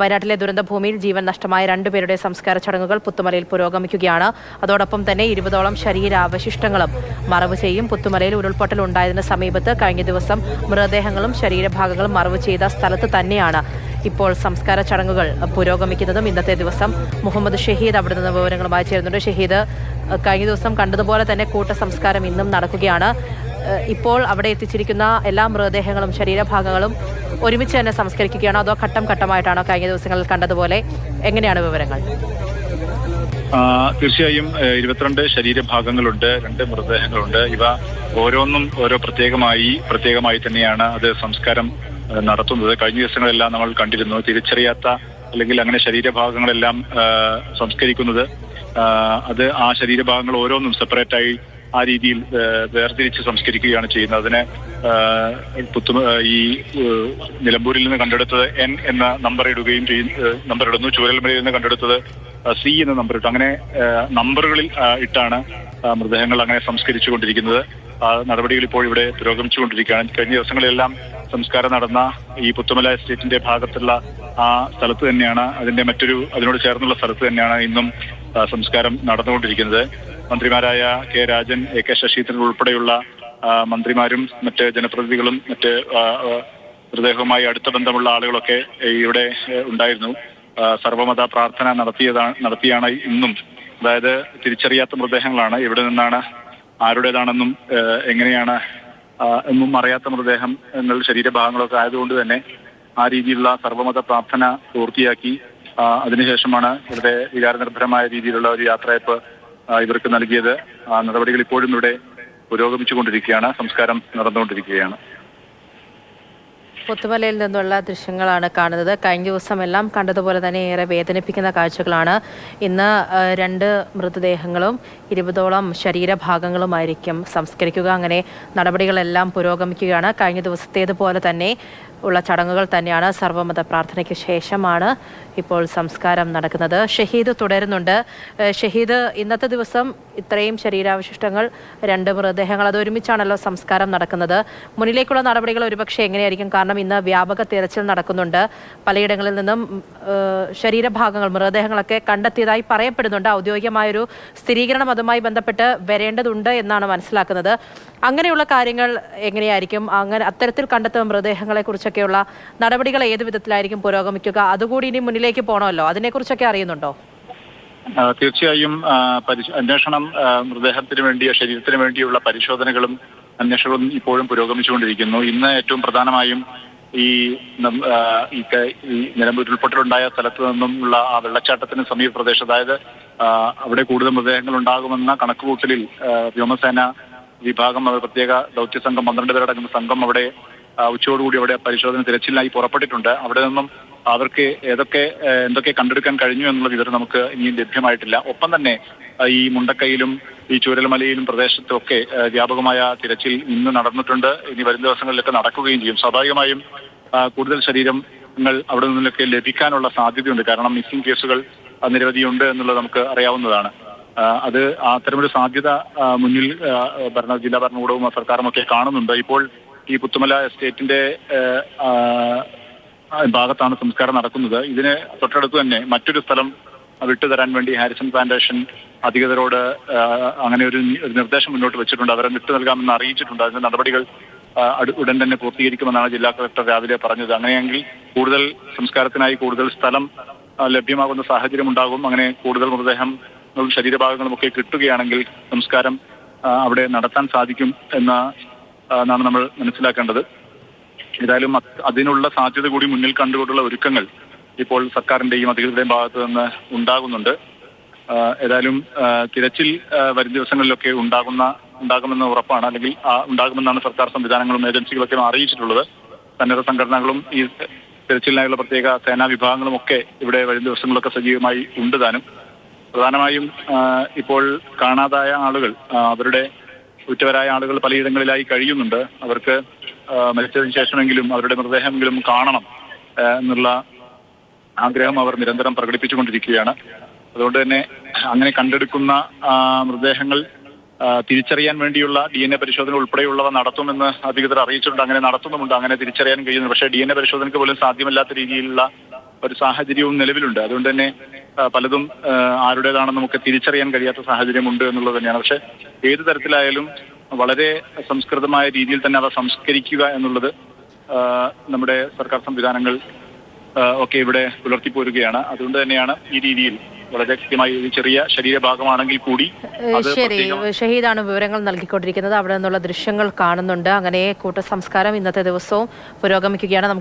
വയനാട്ടിലെ ദുരന്തഭൂമിയിൽ ജീവൻ നഷ്ടമായ രണ്ടുപേരുടെ സംസ്കാര ചടങ്ങുകൾ പുത്തുമലയിൽ പുരോഗമിക്കുകയാണ്. അതോടൊപ്പം തന്നെ ഇരുപതോളം ശരീരാവശിഷ്ടങ്ങളും മറവ് ചെയ്യും. പുത്തുമലയിൽ ഉരുൾപൊട്ടൽ ഉണ്ടായതിന് സമീപത്ത് കഴിഞ്ഞ ദിവസം മൃതദേഹങ്ങളും ശരീരഭാഗങ്ങളും മറവ് ചെയ്ത സ്ഥലത്ത് തന്നെയാണ് ഇപ്പോൾ സംസ്കാര ചടങ്ങുകൾ പുരോഗമിക്കുന്നതും. ഇന്നത്തെ ദിവസം മുഹമ്മദ് ഷഹീദ് അവിടെ നിന്ന് വിവരങ്ങളുമായി ചേരുന്നുണ്ട്. ഷഹീദ് കഴിഞ്ഞ ദിവസം കണ്ടതുപോലെ തന്നെ കൂട്ട സംസ്കാരം ഇന്നും നടക്കുകയാണ്. ഇപ്പോൾ അവിടെ എത്തിച്ചിരിക്കുന്ന എല്ലാ മൃതദേഹങ്ങളും ശരീരഭാഗങ്ങളും ഒരുമിച്ച് തന്നെ സംസ്കരിക്കുകയാണോ. അതോ ഘട്ടം ഘട്ടമായിട്ടാണോ കഴിഞ്ഞ ദിവസങ്ങളിൽ കണ്ടതുപോലെ? എങ്ങനെയാണ് വിവരങ്ങൾ? തീർച്ചയായും ഇരുപത്തിരണ്ട് ശരീരഭാഗങ്ങളുണ്ട് രണ്ട് മൃതദേഹങ്ങളുണ്ട്. ഇവ ഓരോന്നും ഓരോ പ്രത്യേകമായി പ്രത്യേകമായി തന്നെയാണ് അത് സംസ്കാരം നടത്തുന്നത്. കഴിഞ്ഞ ദിവസങ്ങളെല്ലാം നമ്മൾ കണ്ടിരുന്നു. തിരിച്ചറിയാത്ത അല്ലെങ്കിൽ അങ്ങനെ ശരീരഭാഗങ്ങളെല്ലാം സംസ്കരിക്കുന്നത് അത് ആ ശരീരഭാഗങ്ങൾ ഓരോന്നും സെപ്പറേറ്റായി ആ രീതിയിൽ വേർതിരിച്ച് സംസ്കരിക്കുകയാണ് ചെയ്യുന്നത്. അതിന് പുത്തു ഈ നിലമ്പൂരിൽ നിന്ന് കണ്ടെടുത്തത് എൻ എന്ന നമ്പർ ഇടുകയും ചെയ്യും നമ്പർ ഇടുന്നു. ചൂരൽമലയിൽ നിന്ന് കണ്ടെടുത്തത് സി എന്ന നമ്പർ ഇട്ടു. അങ്ങനെ നമ്പറുകളിൽ ഇട്ടാണ് മൃതദേഹങ്ങൾ അങ്ങനെ സംസ്കരിച്ചുകൊണ്ടിരിക്കുന്നത്. നടപടികൾ ഇപ്പോൾ ഇവിടെ പുരോഗമിച്ചുകൊണ്ടിരിക്കുകയാണ്. കഴിഞ്ഞ ദിവസങ്ങളിലെല്ലാം സംസ്കാരം നടന്ന ഈ പുത്തുമല എസ്റ്റേറ്റിന്റെ ഭാഗത്തുള്ള ആ സ്ഥലത്ത് തന്നെയാണ് അതിന്റെ മറ്റൊരു അതിനോട് ചേർന്നുള്ള സ്ഥലത്ത് തന്നെയാണ് ഇന്നും സംസ്കാരം നടന്നുകൊണ്ടിരിക്കുന്നത്. മന്ത്രിമാരായ K Rajan A K Saseendran ഉൾപ്പെടെയുള്ള മന്ത്രിമാരും മറ്റ് ജനപ്രതിനിധികളും മറ്റ് മൃതദേഹവുമായി അടുത്ത ബന്ധമുള്ള ആളുകളൊക്കെ ഇവിടെ ഉണ്ടായിരുന്നു. സർവമത പ്രാർത്ഥന നടത്തിയതാണ് നടത്തിയാണ് ഇന്നും. അതായത് തിരിച്ചറിയാത്ത മൃതദേഹങ്ങളാണ് എവിടെ നിന്നാണ് ആരുടേതാണെന്നും എങ്ങനെയാണ് എന്നും അറിയാത്ത മൃതദേഹം എന്നുള്ള ശരീരഭാഗങ്ങളൊക്കെ ആയതുകൊണ്ട് തന്നെ ആ രീതിയിലുള്ള സർവമത പ്രാർത്ഥന പൂർത്തിയാക്കി അതിനുശേഷമാണ് ഇവിടെ വികാരനിർഭരമായ രീതിയിലുള്ള ഒരു യാത്രയപ്പ് ഇവർക്ക് നൽകിയത് ആ നടപടികൾ ഇപ്പോഴും ഇവിടെ പുരോഗമിച്ചുകൊണ്ടിരിക്കുകയാണ് സംസ്കാരം നടന്നുകൊണ്ടിരിക്കുകയാണ്. പുത്തുമലയിൽ നിന്നുള്ള ദൃശ്യങ്ങളാണ് കാണുന്നത്. കഴിഞ്ഞ ദിവസം എല്ലാം കണ്ടതുപോലെ തന്നെ ഏറെ വേദനിപ്പിക്കുന്ന കാഴ്ചകളാണ്. ഇന്ന് രണ്ട് മൃതദേഹങ്ങളും ഇരുപതോളം ശരീരഭാഗങ്ങളുമായിരിക്കും സംസ്കരിക്കുക. അങ്ങനെ നടപടികളെല്ലാം പുരോഗമിക്കുകയാണ്. കഴിഞ്ഞ ദിവസത്തേതുപോലെ തന്നെ ഉള്ള ചടങ്ങുകൾ തന്നെയാണ് സർവമത പ്രാർത്ഥനയ്ക്ക് ശേഷമാണ് ഇപ്പോൾ സംസ്കാരം നടക്കുന്നത്. ഷഹീദ് തുടരുന്നുണ്ട്. ഷഹീദ് ഇന്നത്തെ ദിവസം ഇത്രയും ശരീരാവശിഷ്ടങ്ങൾ രണ്ട് മൃതദേഹങ്ങൾ അത് ഒരുമിച്ചാണല്ലോ സംസ്കാരം നടക്കുന്നത്. മുന്നിലേക്കുള്ള നടപടികൾ ഒരുപക്ഷെ എങ്ങനെയായിരിക്കും? കാരണം ഇന്ന് വ്യാപക തിരച്ചിൽ നടക്കുന്നുണ്ട്. പലയിടങ്ങളിൽ നിന്നും ശരീരഭാഗങ്ങൾ മൃതദേഹങ്ങളൊക്കെ കണ്ടെത്തിയതായി പറയപ്പെടുന്നുണ്ട്. ഔദ്യോഗികമായൊരു സ്ഥിരീകരണം അതുമായി ബന്ധപ്പെട്ട് വരേണ്ടതുണ്ട് എന്നാണ് മനസ്സിലാക്കുന്നത്. അങ്ങനെയുള്ള കാര്യങ്ങൾ എങ്ങനെയായിരിക്കും? അങ്ങനെ അത്തരത്തിൽ കണ്ടെത്തുന്ന മൃതദേഹങ്ങളെ കുറിച്ചൊക്കെയുള്ള നടപടികൾ ഏത് വിധത്തിലായിരിക്കും പുരോഗമിക്കുക? അതുകൂടി ഇനി മുന്നിലേക്ക് പോകണമല്ലോ അതിനെക്കുറിച്ചൊക്കെ അറിയുന്നുണ്ടോ? തീർച്ചയായും അന്വേഷണം മൃതദേഹത്തിന് വേണ്ടിയ ശരീരത്തിന് വേണ്ടിയുള്ള പരിശോധനകളും അന്വേഷണവും ഇപ്പോഴും പുരോഗമിച്ചുകൊണ്ടിരിക്കുന്നു. ഇന്ന് ഏറ്റവും പ്രധാനമായും ഈ നിലമ്പൂർ ഉൾപ്പെട്ടിട്ടുണ്ടായ സ്ഥലത്ത് നിന്നുമുള്ള ആ വെള്ളച്ചാട്ടത്തിന് സമീപ പ്രദേശം അതായത് അവിടെ കൂടുതൽ മൃതദേഹങ്ങൾ ഉണ്ടാകുമെന്ന കണക്കുകൂട്ടലിൽ വ്യോമസേന വിഭാഗം പ്രത്യേക ദൗത്യ സംഘം പന്ത്രണ്ട് പേരടങ്ങുന്ന സംഘം അവിടെ ഉച്ചയോടുകൂടി അവിടെ പരിശോധന തിരച്ചിലിനായി പുറപ്പെട്ടിട്ടുണ്ട്. അവിടെ നിന്നും അവർക്ക് ഏതൊക്കെ എന്തൊക്കെ കണ്ടെടുക്കാൻ കഴിഞ്ഞു എന്നുള്ള വിവരം നമുക്ക് ഇനിയും ലഭ്യമായിട്ടില്ല. ഒപ്പം തന്നെ ഈ മുണ്ടക്കൈയിലും ഈ ചൂരൽമലയിലും പ്രദേശത്തും ഒക്കെ വ്യാപകമായ തിരച്ചിൽ ഇന്ന് നടന്നിട്ടുണ്ട്. ഇനി വരും ദിവസങ്ങളിലൊക്കെ നടക്കുകയും ചെയ്യും. സ്വാഭാവികമായും കൂടുതൽ ശരീരങ്ങൾ അവിടെ നിന്നൊക്കെ ലഭിക്കാനുള്ള സാധ്യതയുണ്ട്. കാരണം മിസ്സിംഗ് കേസുകൾ നിരവധിയുണ്ട് എന്നുള്ളത് നമുക്ക് അറിയാവുന്നതാണ്. അത് അത്തരമൊരു സാധ്യത മുന്നിൽ ഭരണ ജില്ലാ ഭരണകൂടവും സർക്കാരും ഒക്കെ കാണുന്നുണ്ട്. ഇപ്പോൾ ഈ പുത്തുമല എസ്റ്റേറ്റിന്റെ ഭാഗത്താണ് സംസ്കാരം നടക്കുന്നത്. ഇതിന് തൊട്ടടുത്ത് തന്നെ മറ്റൊരു സ്ഥലം വിട്ടുതരാൻ വേണ്ടി ഹാരിസൺ പ്ലാന്റേഷൻ അധികൃതരോട് അങ്ങനെ ഒരു നിർദ്ദേശം മുന്നോട്ട് വെച്ചിട്ടുണ്ട്. അവരെ വിട്ടു നൽകാമെന്ന് അറിയിച്ചിട്ടുണ്ട്. അതിന്റെ നടപടികൾ ഉടൻ തന്നെ പൂർത്തീകരിക്കുമെന്നാണ് ജില്ലാ കളക്ടർ രാവിലെ പറഞ്ഞത്. അങ്ങനെയെങ്കിൽ കൂടുതൽ സംസ്കാരത്തിനായി കൂടുതൽ സ്ഥലം ലഭ്യമാകുന്ന സാഹചര്യം ഉണ്ടാകും. അങ്ങനെ കൂടുതൽ മൃതദേഹങ്ങളും ശരീരഭാഗങ്ങളും ഒക്കെ കിട്ടുകയാണെങ്കിൽ സംസ്കാരം അവിടെ നടത്താൻ സാധിക്കും എന്ന എന്നാണ് നമ്മൾ മനസ്സിലാക്കേണ്ടത്. ഏതായാലും അതിനുള്ള സാധ്യത കൂടി മുന്നിൽ കണ്ടുകൊണ്ടുള്ള ഒരുക്കങ്ങൾ ഇപ്പോൾ സർക്കാരിന്റെയും അധികൃതരുടെയും ഭാഗത്ത് നിന്ന് ഉണ്ടാകുന്നുണ്ട്. ഏതായാലും തിരച്ചിൽ വരും ദിവസങ്ങളിലൊക്കെ ഉണ്ടാകുന്ന ഉണ്ടാകുമെന്ന ഉറപ്പാണ്. അല്ലെങ്കിൽ ഉണ്ടാകുമെന്നാണ് സർക്കാർ സംവിധാനങ്ങളും ഏജൻസികളൊക്കെ അറിയിച്ചിട്ടുള്ളത്. സന്നദ്ധ സംഘടനകളും ഈ തിരച്ചിലിനായുള്ള പ്രത്യേക സേനാ വിഭാഗങ്ങളും ഒക്കെ ഇവിടെ വരും ദിവസങ്ങളിലൊക്കെ സജീവമായി ഉണ്ട് താനും. പ്രധാനമായും ഇപ്പോൾ കാണാതായ ആളുകൾ അവരുടെ ഉറ്റവരായ ആളുകൾ പലയിടങ്ങളിലായി കഴിയുന്നുണ്ട്. അവർക്ക് മരിച്ചതിന് ശേഷമെങ്കിലും അവരുടെ മൃതദേഹമെങ്കിലും കാണണം എന്നുള്ള ആഗ്രഹം അവർ നിരന്തരം പ്രകടിപ്പിച്ചുകൊണ്ടിരിക്കുകയാണ്. അതുകൊണ്ട് തന്നെ അങ്ങനെ കണ്ടെടുക്കുന്ന മൃതദേഹങ്ങൾ തിരിച്ചറിയാൻ വേണ്ടിയുള്ള ഡി എൻ എ പരിശോധന ഉൾപ്പെടെയുള്ളവ നടത്തുമെന്ന് അധികൃതർ അറിയിച്ചിട്ടുണ്ട്. അങ്ങനെ നടത്തുന്നുമുണ്ട് അങ്ങനെ തിരിച്ചറിയാൻ കഴിയുന്നു പക്ഷേ ഡി എൻ എ പരിശോധനയ്ക്ക് പോലും സാധ്യമല്ലാത്ത രീതിയിലുള്ള ഒരു സാഹചര്യവും നിലവിലുണ്ട്. അതുകൊണ്ട് തന്നെ പലതും ആരുടേതാണെന്ന് നമുക്ക് തിരിച്ചറിയാൻ കഴിയാത്ത സാഹചര്യമുണ്ട് എന്നുള്ളത് തന്നെയാണ്. പക്ഷെ ഏത് തരത്തിലായാലും വളരെ സംസ്കൃതമായ രീതിയിൽ തന്നെ അവ സംസ്കരിക്കുക എന്നുള്ളത് നമ്മുടെ സർക്കാർ സംവിധാനങ്ങൾ ഒക്കെ ഇവിടെ പുലർത്തിപ്പോരുകയാണ്. അതുകൊണ്ട് തന്നെയാണ് ഈ രീതിയിൽ വളരെ കൃത്യമായി ചെറിയ ശരീരഭാഗമാണെങ്കിൽ കൂടി ശരി. ഷഹീദാണ് വിവരങ്ങൾ നൽകിക്കൊണ്ടിരിക്കുന്നത്. അവിടെ നിന്നുള്ള ദൃശ്യങ്ങൾ കാണുന്നുണ്ട്. അങ്ങനെ കൂട്ടസംസ്കാരം ഇന്നത്തെ ദിവസവും പുരോഗമിക്കുകയാണ്.